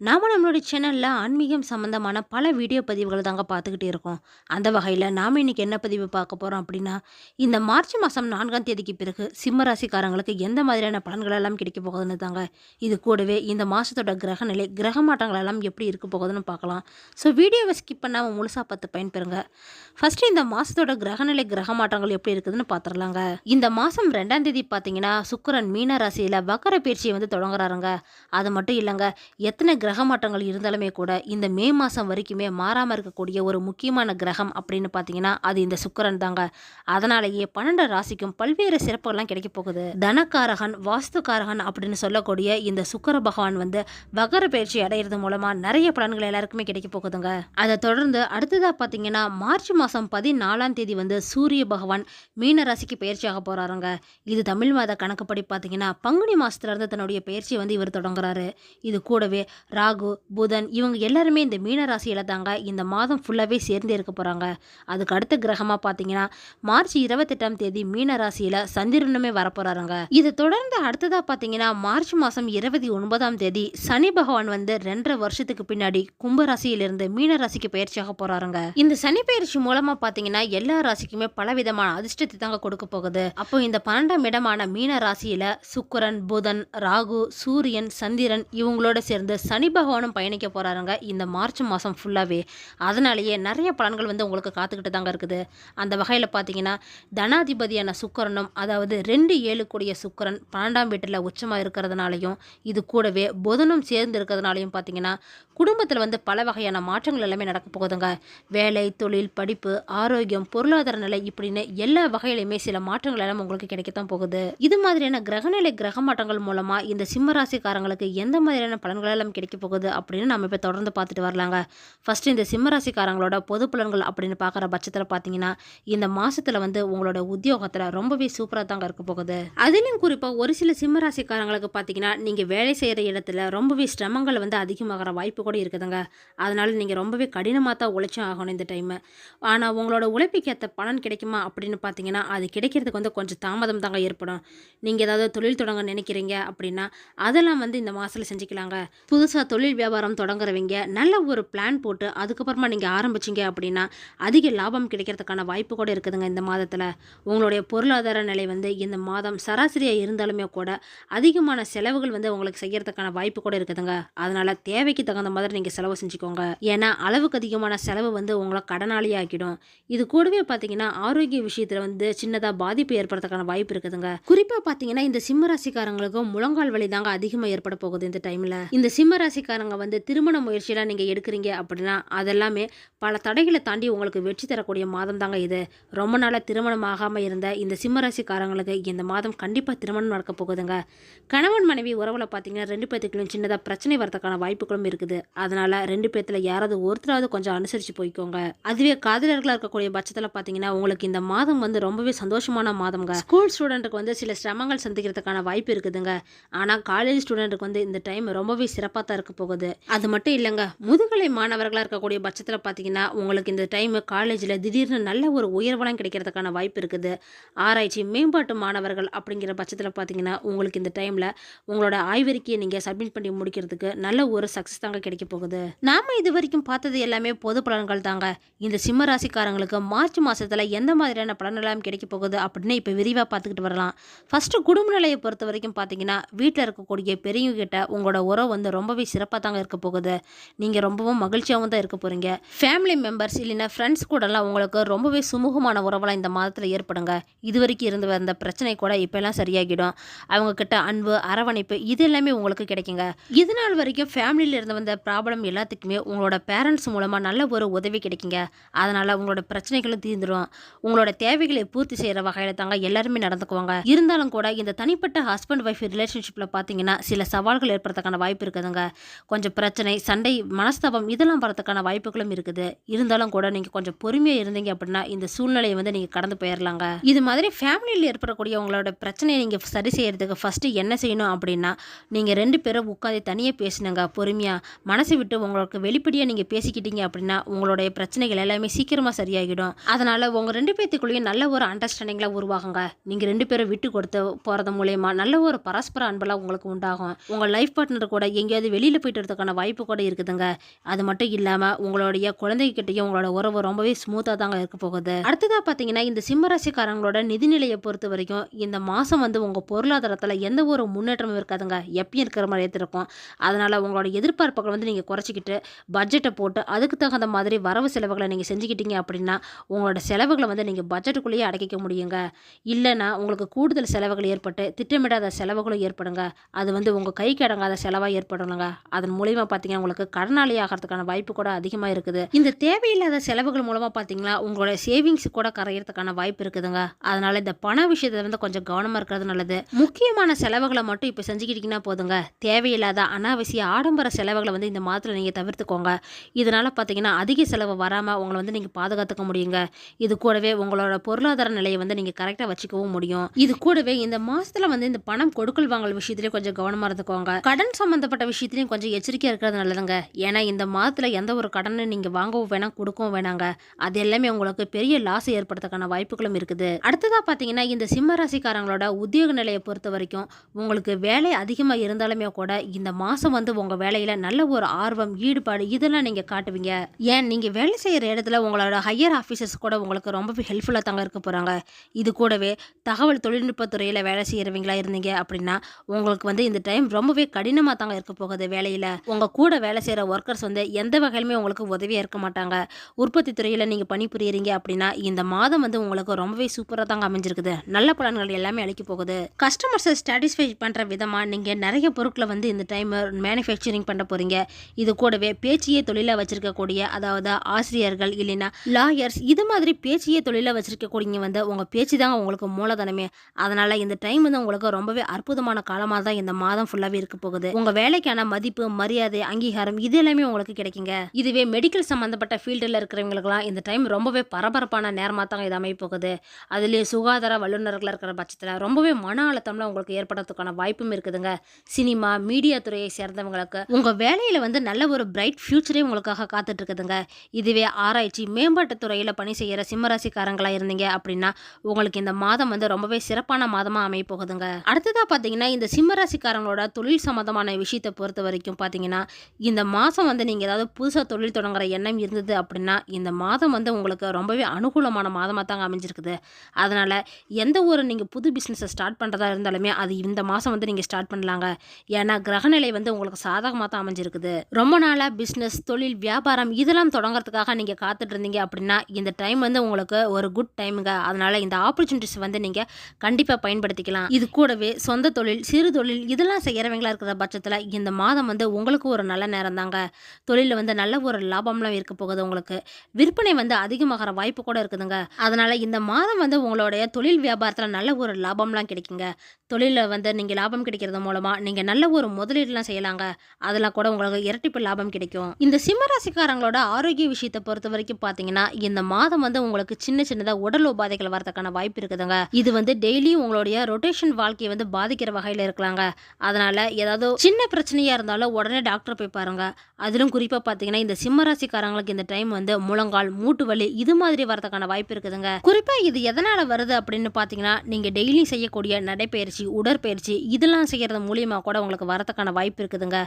நாம் நம்மளுடைய சேனலில் ஆன்மீகம் சம்மந்தமான பல வீடியோ பதிவுகள் தாங்க பார்த்துக்கிட்டே இருக்கோம். அந்த வகையில் நாம் இன்றைக்கி என்ன பதிவு பார்க்க போகிறோம் அப்படின்னா இந்த மார்ச் மாதம் நான்காம் தேதிக்கு பிறகு சிம்ம ராசிக்காரங்களுக்கு எந்த மாதிரியான பலன்கள் எல்லாம் கிடைக்க போகுதுன்னு தாங்க. இது கூடவே இந்த மாதத்தோட கிரக நிலை கிரக மாற்றங்கள் எல்லாம் எப்படி இருக்க போகுதுன்னு பார்க்கலாம். ஸோ வீடியோவை ஸ்கிப் பண்ணாமல் முழுசாக பார்த்து பயன்பெறுங்க. ஃபஸ்ட்டு இந்த மாதத்தோட கிரகநிலை கிரக மாற்றங்கள் எப்படி இருக்குதுன்னு பார்த்துடலாங்க. இந்த மாதம் ரெண்டாம் தேதி பார்த்தீங்கன்னா சுக்கரன் மீன ராசியில் வக்கர பயிற்சியை வந்து தொடங்குறாருங்க. அது மட்டும் இல்லைங்க எத்தனை கிரக மாற்றங்கள் இருந்தாலுமே கூட இந்த மே மாதம் வரைக்குமே மாறாமல் இருக்கக்கூடிய ஒரு முக்கியமான கிரகம் அப்படின்னு பார்த்தீங்கன்னா அது இந்த சுக்கரன் தாங்க. அதனாலேயே பன்னெண்டு ராசிக்கும் பல்வேறு சிறப்புகள்லாம் கிடைக்க போகுது. தனக்காரகன் வாஸ்துக்காரகன் அப்படின்னு சொல்லக்கூடிய இந்த சுக்கர பகவான் வந்து வகர பயிற்சி அடையிறது மூலமாக நிறைய பலன்கள் எல்லாருக்குமே கிடைக்க போகுதுங்க. அதை தொடர்ந்து அடுத்ததாக பார்த்தீங்கன்னா மார்ச் மாதம் பதினாலாம் தேதி வந்து சூரிய பகவான் மீன ராசிக்கு பயிற்சியாக போகிறாருங்க இது தமிழ் மாத கணக்குப்படி பார்த்தீங்கன்னா பங்குனி மாதத்துலேருந்து தன்னுடைய பயிற்சியை வந்து இவர் தொடங்குறாரு. இது கூடவே ராகு புதன் இவங்க எல்லாருமே இந்த மீனராசியில் தாங்க இந்த மாதம் ஃபுல்லாகவே சேர்ந்து இருக்க போகிறாங்க அதுக்கு அடுத்த கிரகமாக பார்த்தீங்கன்னா மார்ச் இருபத்தெட்டாம் தேதி மீனராசியில் சந்திரனுமே வரப்போகிறாருங்க இதை தொடர்ந்து அடுத்ததாக பார்த்தீங்கன்னா மார்ச் மாதம் இருபத்தி ஒன்பதாம் தேதி சனி பகவான் வந்து ரெண்டரை வருஷத்துக்கு பின்னாடி கும்பராசியிலிருந்து மீனராசிக்கு பயிற்சியாக போகிறாருங்க இந்த சனி பயிற்சி மூலமாக பார்த்தீங்கன்னா எல்லா ராசிக்குமே பலவிதமான அதிர்ஷ்டத்தை தாங்க கொடுக்க போகுது. அப்போ இந்த பன்னெண்டாம் இடமான மீன ராசியில் சுக்கிரன் புதன் ராகு சூரியன் சந்திரன் இவங்களோட சேர்ந்து சனி பகவானும் பயணிக்க போகிறாருங்க இந்த மார்ச் மாதம் ஃபுல்லாகவே அதனாலேயே நிறைய பலன்கள் வந்து உங்களுக்கு காத்துக்கிட்டு தாங்க இருக்குது. அந்த வகையில் பார்த்தீங்கன்னா தனாதிபதியான சுக்கரனும் அதாவது ரெண்டு ஏழு கூடிய சுக்கரன் பன்னெண்டாம் வீட்டில் உச்சமாக இருக்கிறதுனாலையும் இது கூடவே புதனும் சேர்ந்து இருக்கிறதுனாலையும் பார்த்தீங்கன்னா குடும்பத்தில் வந்து பல வகையான மாற்றங்கள் எல்லாமே நடக்க போகுதுங்க. வேலை தொழில் படிப்பு ஆரோக்கியம் பொருளாதார நிலை இப்படின்னு எல்லா வகையிலையுமே சில மாற்றங்கள் எல்லாம் உங்களுக்கு கிடைக்கத்தான் போகுது. இது மாதிரியான கிரகநிலை கிரக மாற்றங்கள் மூலமா இந்த சிம்மராசிக்காரங்களுக்கு எந்த மாதிரியான பலன்கள் எல்லாம் கிடைக்க போகுது அப்படின்னு நம்ம இப்போ தொடர்ந்து பார்த்துட்டு வரலாங்க. ஃபர்ஸ்ட் இந்த சிம்மராசிக்காரங்களோட பொது பலன்கள் அப்படின்னு பார்க்குற பட்சத்தில் பார்த்தீங்கன்னா இந்த மாசத்துல வந்து உங்களோட உத்தியோகத்தில் ரொம்பவே சூப்பராக தாங்க இருக்க போகுது. அதிலும் குறிப்பாக ஒரு சில சிம்மராசிக்காரங்களுக்கு பார்த்தீங்கன்னா நீங்கள் வேலை செய்கிற இடத்துல ரொம்பவே சிரமங்கள் வந்து அதிகமாகிற வாய்ப்பு கூட இருக்குதுங்க. அதனால் நீங்கள் ரொம்பவே கடினமாக தான் உழைச்சும் ஆகணும் இந்த டைமு ஆனால் உங்களோட உழைப்புக்கு ஏற்ற பலன் கிடைக்குமா அப்படின்னு பார்த்தீங்கன்னா அது கிடைக்கிறதுக்கு வந்து கொஞ்சம் தாமதம் தாங்க ஏற்படும். நீங்கள் ஏதாவது தொழில் தொடங்க நினைக்கிறீங்க அப்படின்னா அதெல்லாம் வந்து இந்த மாதத்தில் செஞ்சுக்கலாங்க. புதுசாக தொழில் வியாபாரம் தொடங்குறவங்க நல்ல ஒரு பிளான் போட்டு அதுக்கப்புறமா நீங்கள் ஆரம்பிச்சிங்க அப்படின்னா அதிக லாபம் கிடைக்கிறதுக்கான வாய்ப்பு கூட இருக்குதுங்க இந்த மாதத்தில். உங்களுடைய பொருளாதார நிலை வந்து இந்த மாதம் சராசரியாக இருந்தாலுமே கூட அதிகமான செலவுகள் வந்து உங்களுக்கு செய்கிறதுக்கான வாய்ப்பு கூட இருக்குதுங்க. அதனால் தேவைக்கு தகுந்த மாதிரி நீங்கள் செலவு செஞ்சுக்கோங்க. ஏன்னா அளவுக்கு அதிகமான செலவு வந்து உங்களை கடனாளி ஆக்கிடும். இது கூடவே பார்த்தீங்கன்னா ஆரோக்கிய விஷயத்தில் வந்து சின்னதாக பாதிப்பு ஏற்படுறதுக்கான வாய்ப்பு இருக்குதுங்க. குறிப்பாக பார்த்தீங்கன்னா இந்த சிம்ம ராசிக்காரங்களுக்கும் முழங்கால் வலி தாங்க அதிகமாக ஏற்பட போகுது இந்த டைமில் இந்த சிம்ம ராசிக்காரங்க வந்து திருமண முயற்சியெல்லாம் நீங்கள் எடுக்கிறீங்க அப்படின்னா அதெல்லாமே பல தடைகளை தாண்டி உங்களுக்கு வெற்றி தரக்கூடிய மாதம் தாங்க இது. ரொம்ப நாளாக திருமணம் ஆகாமல் இருந்த இந்த சிம்ம ராசிக்காரங்களுக்கு இந்த மாதம் கண்டிப்பாக திருமணம் நடக்க போகுதுங்க. கணவன் மனைவி உறவில் பார்த்தீங்கன்னா ரெண்டு பேத்துக்குள்ளும் சின்னதாக பிரச்சனை வரதுக்கான வாய்ப்புகளும் இருக்குது. அதனால ரெண்டு பேர்த்துல யாராவது ஒருத்தராவது கொஞ்சம் அனுசரித்து போய்க்கோங்க. அதுவே காதலர்களாக இருக்கக்கூடிய பட்சத்தில் பார்த்தீங்கன்னா உங்களுக்கு இந்த மாதம் வந்து ரொம்பவே சந்தோஷமான மாதம்ங்க. ஸ்கூல் ஸ்டூடெண்ட்டுக்கு வந்து சில சிரமங்கள் சந்திக்கிறதுக்கான வாய்ப்பு இருக்குதுங்க. ஆனால் காலேஜ் ஸ்டூடெண்ட்டுக்கு வந்து இந்த டைம் ரொம்பவே சிறப்பாக தான் இருக்க போகுது. அது மட்டும் இல்லைங்க முதுகலை மாணவர்களாக இருக்கக்கூடிய பட்சத்தில் பார்த்தீங்கன்னா உங்களுக்கு இந்த டைம் காலேஜில் திடீர்னு நல்ல ஒரு உயர்வலம் கிடைக்கிறதுக்கான வாய்ப்பு இருக்குது. ஆராய்ச்சி மேம்பாட்டு மாணவர்கள் அப்படிங்கிற பட்சத்தில் பார்த்தீங்கன்னா உங்களுக்கு இந்த டைமில் உங்களோட ஆய்வறிக்கையை நீங்கள் சப்மிட் பண்ணி முடிக்கிறதுக்கு நல்ல ஒரு சக்ஸஸ் தாங்க கிடைக்கும் கிடைக்க போகுது. நாம இது வரைக்கும் பார்த்தது எல்லாமே பொது பலன்கள் தாங்க. இந்த சிம்ம ராசிக்காரங்களுக்கு மார்ச் மாசத்துல எந்த மாதிரியான பலனெல்லாம் கிடைக்க போகுது அப்படின்னு இப்போ விரிவாக பார்த்துக்கிட்டு வரலாம். ஃபர்ஸ்ட் குடும்ப நிலையை பொறுத்த வரைக்கும் பார்த்தீங்கன்னா வீட்டில் இருக்கக்கூடிய பெரியவங்க கிட்ட உங்களோட உறவு வந்து ரொம்பவே சிறப்பாக தாங்க இருக்க போகுது. நீங்கள் ரொம்பவும் மகிழ்ச்சியாகவும் தான் இருக்க போகிறீங்க ஃபேமிலி மெம்பர்ஸ் இல்லைன்னா ஃப்ரெண்ட்ஸ் கூடலாம் உங்களுக்கு ரொம்பவே சுமூகமான உறவெல்லாம் இந்த மாதத்தில் ஏற்படுங்க. இது வரைக்கும் இருந்து வந்த பிரச்சனை கூட இப்போல்லாம் சரியாகிடும். அவங்க கிட்ட அன்பு அரவணைப்பு இது எல்லாமே உங்களுக்கு கிடைக்குங்க. இது நாள் வரைக்கும் ஃபேமிலியில் இருந்து வந்த ப்ராப்ளம் எல்லாத்துக்குமே உங்களோட பேரண்ட்ஸ் மூலமாக நல்ல ஒரு உதவி கிடைக்குங்க. அதனால் உங்களோட பிரச்சனைகளும் தீர்ந்துடும் உங்களோட தேவைகளை பூர்த்தி செய்கிற வகையில் தாங்க எல்லாருமே நடந்துக்குவாங்க. இருந்தாலும் கூட இந்த தனிப்பட்ட ஹஸ்பண்ட் ஒய்ஃப் ரிலேஷன்ஷிப்பில் பார்த்தீங்கன்னா சில சவால்கள் ஏற்படுறதுக்கான வாய்ப்பு இருக்குதுங்க. கொஞ்சம் பிரச்சனை சண்டை மனஸ்தாபம் இதெல்லாம் வரதுக்கான வாய்ப்புகளும் இருக்குது. இருந்தாலும் கூட நீங்கள் கொஞ்சம் பொறுமையாக இருந்தீங்க அப்படின்னா இந்த சூழ்நிலையை வந்து நீங்கள் கடந்து போயிடலாங்க இது மாதிரி ஃபேமிலியில் ஏற்படக்கூடிய உங்களோட பிரச்சனையை நீங்கள் சரி செய்கிறதுக்கு ஃபஸ்ட்டு என்ன செய்யணும் அப்படின்னா நீங்கள் ரெண்டு பேரும் உட்காந்து தனியாக பேசினுங்க பொறுமையாக மனசை விட்டு உங்களுக்கு வெளிப்படையாக நீங்கள் பேசிக்கிட்டீங்க அப்படின்னா உங்களுடைய பிரச்சனைகள் எல்லாமே சீக்கிரமாக சரியாகிடும். அதனால் உங்கள் ரெண்டு பேர்த்துக்குள்ளேயும் நல்ல ஒரு அண்டர்ஸ்டாண்டிங்கில் உருவாகுங்க. நீங்கள் ரெண்டு பேரும் விட்டு கொடுத்து போகிறது மூலயமா நல்ல ஒரு பரஸ்பர அன்பெல்லாம் உங்களுக்கு உண்டாகும். உங்கள் லைஃப் பார்ட்னர் கூட எங்கேயாவது வெளியில் போயிட்டு வரதுக்கான வாய்ப்பு கூட இருக்குதுங்க. அது மட்டும் இல்லாமல் உங்களுடைய குழந்தைகிட்டையும் உங்களோட உறவு ரொம்பவே ஸ்மூத்தாக தாங்க இருக்க போகுது. அடுத்ததாக பார்த்தீங்கன்னா இந்த சிம்மராசிக்காரங்களோட நிதிநிலையை பொறுத்த வரைக்கும் இந்த மாதம் வந்து உங்கள் பொருளாதாரத்தில் எந்த ஒரு முன்னேற்றமும் இருக்காதுங்க. எப்பயும் இருக்கிற மாதிரி இருக்கும். அதனால் உங்களோட எதிர்பார்ப்புகள் வந்து நீங்கள் குறைச்சிக்கிட்டு பட்ஜெட்டை போட்டு அதுக்கு தகுந்த மாதிரி வரவு செலவுகளை நீங்கள் செஞ்சுக்கிட்டீங்க அப்படின்னா உங்களோட செலவுகளை வந்து நீங்கள் பட்ஜெட்டுக்குள்ளேயே அடக்கிக்க முடியுங்க. இல்லைன்னா உங்களுக்கு கூடுதல் செலவுகள் ஏற்பட்டு திட்டமிடாத செலவுகளும் ஏற்படுங்க. அது வந்து உங்கள் கைக்கு அடங்காத செலவாக ஏற்படணுங்க அதன் மூலிமா பார்த்தீங்கன்னா உங்களுக்கு கடனாளி ஆகிறதுக்கான வாய்ப்பு கூட அதிகமாக இருக்குது. இந்த தேவையில்லாத செலவுகள் மூலமாக பார்த்தீங்கன்னா உங்களோட சேவிங்ஸ் கூட கரையிறதுக்கான வாய்ப்பு இருக்குதுங்க. அதனால் இந்த பண விஷயத்தை வந்து கொஞ்சம் கவனமாக இருக்கிறது நல்லது. முக்கியமான செலவுகளை மட்டும் இப்போ செஞ்சுக்கிட்டிங்கன்னா போதுங்க. தேவையில்லாத அனாவசிய ஆடம்பர செலவுகளை வந்து இந்த மாதத்தில் நீங்கள் தவிர்த்துக்கோங்க. இதனால் பார்த்தீங்கன்னா அதிக செலவு வராமல் உங்களை வந்து நீங்கள் பாதுகாத்துக்க முடியுங்க. இது கூடவே உங்களோட பொருளாதார நிலையை வந்து நீங்கள் கரெக்டாக வச்சுக்கவும் முடியும். இது கூடவே இந்த மாதத்தில் வந்து இந்த பணம் கொடுக்கல் வாங்கல் விஷயத்துலேயும் கொஞ்சம் கவனமாக இருந்துக்கோங்க. கடன் சம்மந்தப்பட்ட விஷயத்துலையும் கொஞ்சம் எச்சரிக்கையாக இருக்கிறது நல்லதுங்க. ஏன்னா இந்த மாதத்தில் எந்த ஒரு கடனை நீங்கள் வாங்கவும் வேணாம் கொடுக்கவும் வேணாங்க. அது எல்லாமே உங்களுக்கு பெரிய லாஸ் ஏற்படுறதுக்கான வாய்ப்புகளும் இருக்குது. அடுத்ததாக பார்த்தீங்கன்னா இந்த சிம்ம ராசிக்காரங்களோட உத்தியோக நிலையை பொறுத்த வரைக்கும் உங்களுக்கு வேலை அதிகமாக இருந்தாலுமே கூட இந்த மாதம் வந்து உங்கள் வேலையில் நல்ல ஒரு ஒரு ஆர்வம் ஈடுபாடு இதெல்லாம் நீங்கள் காட்டுவீங்க. ஏன்? நீங்கள் வேலை செய்கிற இடத்துல உங்களோட ஹையர் ஆஃபீஸர்ஸ் கூட உங்களுக்கு ரொம்பவே ஹெல்ப்ஃபுல்லாக தாங்க இருக்க போகிறாங்க இது கூடவே தகவல் தொழில்நுட்பத்துறையில் வேலை செய்கிறவங்களா இருந்தீங்க அப்படின்னா உங்களுக்கு வந்து இந்த டைம் ரொம்பவே கடினமாக தாங்க இருக்க போகுது வேலையில். உங்கள் கூட வேலை செய்கிற ஒர்க்கர்ஸ் வந்து எந்த வகையிலுமே உங்களுக்கு உதவியாக இருக்க மாட்டாங்க. உற்பத்தி துறையில் நீங்கள் பணிபுரியறீங்க அப்படின்னா இந்த மாதம் வந்து உங்களுக்கு ரொம்பவே சூப்பராக தாங்க அமைஞ்சிருக்குது. நல்ல பலன்கள் எல்லாமே அளிக்க போகுது. கஸ்டமர்ஸை சாட்டிஸ்ஃபை பண்ணுற விதமாக நீங்கள் நிறைய பொருட்களை வந்து இந்த டைம் மேனுஃபேக்சரிங் பண்ண போகிறீங்க இது கூடவே பேச்சியே தொழிலாக வச்சிருக்கக்கூடிய அதாவது ஆசிரியர்கள் இல்லைன்னா லாயர்ஸ் இது மாதிரி பேச்சியே தொழிலாக வச்சிருக்கக்கூடியவங்க வந்து உங்கள் பேச்சு தாங்க உங்களுக்கு மூலதனமே. அதனால் இந்த டைம் வந்து உங்களுக்கு ரொம்பவே அற்புதமான காலமாக தான் இந்த மாதம் ஃபுல்லாகவே இருக்க போகுது. உங்கள் வேலைக்கான மதிப்பு மரியாதை அங்கீகாரம் இது எல்லாமே உங்களுக்கு கிடைக்குங்க. இதுவே மெடிக்கல் சம்மந்தப்பட்ட ஃபீல்டில் இருக்கிறவங்களுக்குலாம் இந்த டைம் ரொம்பவே பரபரப்பான நேரமாக தாங்க இது அமைப்போகுது அதுலேயே சுகாதார வல்லுநர்கள் இருக்கிற பட்சத்தில் ரொம்பவே மன அழுத்தம்லாம் உங்களுக்கு ஏற்படுறதுக்கான வாய்ப்பும் இருக்குதுங்க. சினிமா மீடியா துறையை சேர்ந்தவங்களுக்கு உங்கள் வேலையில் வந்து நல்ல ஒரு பிரைட் ஃப்யூச்சரே உங்களுக்காக காத்துட்டு இருக்குதுங்க இதுவே ஆராய்ச்சி மேம்பாட்டுத் துறையில் பணி செய்கிற சிம்மராசிக்காரங்களாக இருந்தீங்க அப்படின்னா உங்களுக்கு இந்த மாதம் வந்து ரொம்பவே சிறப்பான மாதமாக அமைய போகுதுங்க அடுத்ததாக பார்த்தீங்கன்னா இந்த சிம்மராசிக்காரங்களோட தொழில் சம்மந்தமான விஷயத்தை பொறுத்த வரைக்கும் பார்த்தீங்கன்னா இந்த மாதம் வந்து நீங்கள் ஏதாவது புதுசாக தொழில் தொடங்குற எண்ணம் இருந்தது அப்படின்னா இந்த மாதம் வந்து உங்களுக்கு ரொம்பவே அனுகூலமான மாதமாக தாங்க அமைஞ்சிருக்குது. அதனால் எந்த ஒரு நீங்கள் புது பிஸ்னஸை ஸ்டார்ட் பண்ணுறதா இருந்தாலுமே அது இந்த மாதம் வந்து நீங்கள் ஸ்டார்ட் பண்ணலாங்க. ஏன்னா கிரகநிலை வந்து உங்களுக்கு சாதகமாக தான் அமைஞ்சிருக்குது. ரொம்ப நாளாக பிஸ்னஸ் தொழில் வியாபாரம் இதெல்லாம் தொடங்குறதுக்காக நீங்கள் காத்துட்டு இருந்தீங்க அப்படின்னா இந்த டைம் வந்து உங்களுக்கு ஒரு குட் டைமுங்க அதனால் இந்த ஆப்பர்ச்சுனிட்டிஸ் வந்து நீங்கள் கண்டிப்பாக பயன்படுத்திக்கலாம். இது கூடவே சொந்த தொழில் சிறு தொழில் இதெல்லாம் செய்கிறவங்களா இருக்கிற பட்சத்தில் இந்த மாதம் வந்து உங்களுக்கு ஒரு நல்ல நேரம் தாங்க. தொழிலில் வந்து நல்ல ஒரு லாபம்லாம் இருக்க போகுது உங்களுக்கு. விற்பனை வந்து அதிகமாகிற வாய்ப்பு கூட இருக்குதுங்க. அதனால் இந்த மாதம் வந்து உங்களுடைய தொழில் வியாபாரத்தில் நல்ல ஒரு லாபம்லாம் கிடைக்குங்க. தொழிலில் வந்து நீங்கள் லாபம் கிடைக்கிறது மூலமாக நீங்கள் நல்ல ஒரு முதலீடுலாம் செய்யலாங்க. அதெல்லாம் கூட உங்களுக்கு இரட்டிப்பு லாபம் கிடைக்கும். இந்த சிம்மராசிக்காரங்களோட ஆரோக்கிய விஷயத்தை பொறுத்த வரைக்கும் பார்த்தீங்கன்னா இந்த மாதம் வந்து உங்களுக்கு சின்ன சின்னதாக உடல் உபாதைகள் வரதுக்கான வாய்ப்பு இருக்குதுங்க. இது வந்து டெய்லியும் உங்களுடைய ரொட்டேஷன் வாழ்க்கையை வந்து பாதிக்கிற வகையில் இருக்கலாங்க. அதனால் ஏதாவது சின்ன பிரச்சனையாக இருந்தாலும் உடனே டாக்டர் போய் பாருங்க. அதிலும் குறிப்பாக பார்த்தீங்கன்னா இந்த சிம்மராசிக்காரங்களுக்கு இந்த டைம் வந்து முழங்கால் மூட்டு வலி இது மாதிரி வரதுக்கான வாய்ப்பு இருக்குதுங்க. குறிப்பாக இது எதனால் வருது அப்படின்னு பார்த்தீங்கன்னா நீங்கள் டெய்லி செய்யக்கூடிய நடைப்பயிற்சி உடற்பயிற்சி இதெல்லாம் செய்கிறது மூலியமா கூட உங்களுக்கு வரதுக்கான வாய்ப்பு இருக்குதுங்க.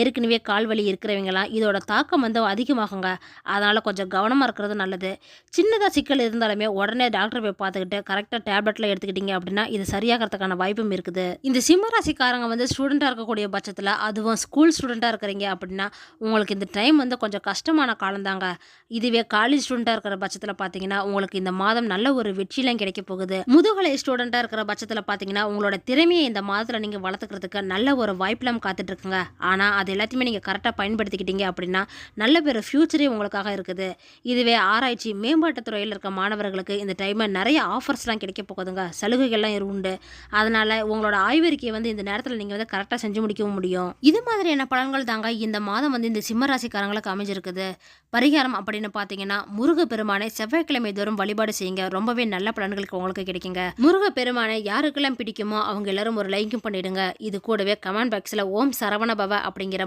ஏற்கனவே கால் வலி இருக்கிறவங்கலாம் இதோட தாக்கம் வந்து அதிகமாகுங்க. அதனால் கொஞ்சம் கவனமாக இருக்கிறது நல்லது. சின்னதாக சிக்கல் இருந்தாலுமே உடனே டாக்டர் போய் பார்த்துக்கிட்டு கரெக்டாக டேப்லெட்டில் எடுத்துக்கிட்டீங்க அப்படின்னா இது சரியாகிறதுக்கான வாய்ப்பும் இருக்குது. இந்த சிம்மராசிக்காரங்க வந்து ஸ்டூடெண்ட்டாக இருக்கக்கூடிய பட்சத்தில் அதுவும் ஸ்கூல் ஸ்டூடெண்ட்டாக இருக்கிறீங்க அப்படின்னா உங்களுக்கு இந்த டைம் வந்து கொஞ்சம் கஷ்டமான காலம்தாங்க. இதுவே காலேஜ் ஸ்டூடெண்ட்டாக இருக்கிற பட்சத்தில் பார்த்தீங்கன்னா உங்களுக்கு இந்த மாதம் நல்ல ஒரு வெற்றிலாம் கிடைக்க போகுது. முதுகலை ஸ்டூடெண்ட்டாக இருக்கிற பட்சத்தில் பார்த்தீங்கன்னா உங்களோட திறமையை இந்த மாதத்தில் நீங்கள் வளர்த்துக்கிறதுக்கு நல்ல ஒரு வாய்ப்பெல்லாம் காத்துட்ருக்குங்க ஆனால் அது எல்லாத்தையுமே நீங்கள் கரெக்டாக பயன்படுத்திக்கிட்டீங்க அப்படின்னா நல்ல பேர் ஃப்யூச்சரே உங்களுக்காக இருக்குது. இதுவே ஆராய்ச்சி மேம்பாட்டுத் துறையில் இருக்க மாணவர்களுக்கு இந்த டைமில் நிறைய ஆஃபர்ஸ்லாம் கிடைக்க போகுதுங்க. சலுகைகள்லாம் உண்டு. அதனால் உங்களோட ஆய்வறிக்கையை வந்து இந்த நேரத்தில் நீங்கள் வந்து கரெக்டாக செஞ்சு முடிக்கவும் முடியும். இது மாதிரியான பலன்கள் தாங்க இந்த மாதம் வந்து இந்த சிம்ம ராசிக்காரங்களுக்கு அமைஞ்சிருக்குது. பரிகாரம் அப்படின்னு பார்த்தீங்கன்னா முருக பெருமானை செவ்வாய்க்கிழமை தோறும் வழிபாடு செய்யுங்க. ரொம்பவே நல்ல பலன்களுக்கு உங்களுக்கு கிடைக்குங்க. முருக பெருமானை யாருக்கெல்லாம் பிடிக்குமோ அவங்க எல்லாரும் ஒரு லைக்கும் பண்ணிடுங்க. இது கூடவே கமெண்ட் பாக்ஸில் ஓம் சரவண பவ அப்படிங்கிற